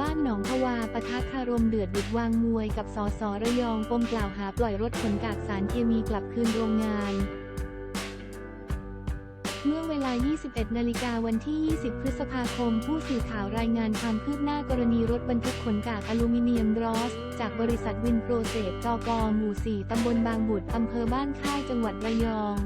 บ้านหนองพวาปะทะคารมเดือดบุดวางมวยกับสสระยองปมกล่าวหาปล่อยรถขนกากสารเคมีกลับคืนโรงงาน เมื่อเวลา 21 นาฬิกาวันที่ 20 พฤษภาคม ผู้สื่อข่าวรายงานความคืบหน้ากรณีรถบรรทุกขนกากอลูมิเนียมรอส จากบริษัทวินโปรเซสจกหมู่ 4 ตำบลบางบุตรอำเภอบ้านค่ายจังหวัดระยอง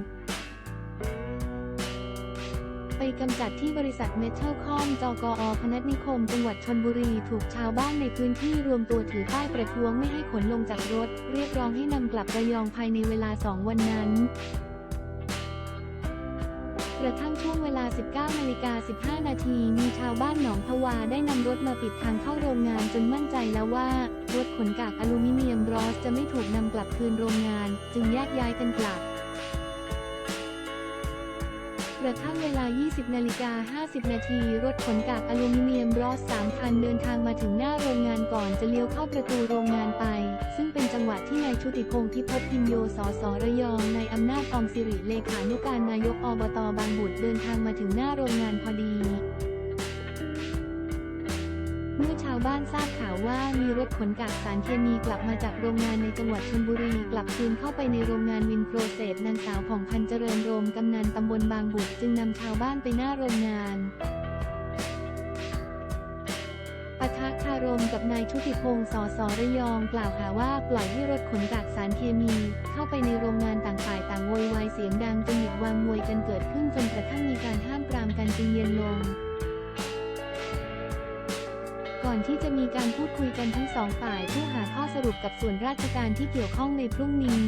ไปกำจัดที่บริษัทเมทัลคอมจกอพนัสนิคม จังหวัดชนบุรีถูกชาวบ้านในพื้นที่รวมตัวถือป้ายประท้วงไม่ให้ขนลงจากรถ เรียกร้องให้นำกลับระยองภายในเวลา 2 วันนั้นกระทั่งช่วงเวลา 19นาฬิกา15 นาที มีชาวบ้านหนองพวาได้นำรถมาปิดทางเข้าโรงงานจนมั่นใจแล้วว่า รถขนกากอลูมิเนียมบรอสจะไม่ถูกนำกลับคืนโรงงาน จึงแยกย้ายกันกลับ กระทั่งเวลา 20 นาฬิกา 50 นาที รถขนกากอลูมิเนียมรอส3คันเดินทางมาถึงหน้าโรงงานก่อนจะเลี้ยวเข้าประตูโรงงานไป ซึ่งเป็นจังหวะที่นายชุติพงศ์พิพพพินโย สสระยองในายอำนาจออมสิริเลขานุการนายกอบตบางบุตรเดินทางมาถึงหน้าโรงงานพอดี เมื่อชาวบ้านทราบข่าวว่ามีรถขนกากสารเคมีกลับมาจากโรงงานในจังหวัดชลบุรี กลับคืนเข้าไปในโรงงานวินโปรเซสนางสาวผ่องพันธ์เจริญโรมกำนันตำบลบางบุตรจึงนำชาวบ้านไปหน้าโรงงานปะทะคารมกับนายชุติพงศ์สสระยองกล่าวหาว่าปล่อยให้รถขนกากสารเคมี เข้าไปในโรงงานต่างฝ่ายต่างโวยวายเสียงดังจนหยุดวางมวยกันเกิดขึ้นจนกระทั่งมีการห้ามปรามกันจึงเย็นลง อนที่จะมีการพูดคุยกันทั้งสองฝ่ายเพื่อหาข้อสรุปกับส่วนราชการที่เกี่ยวข้องในพรุ่งนี้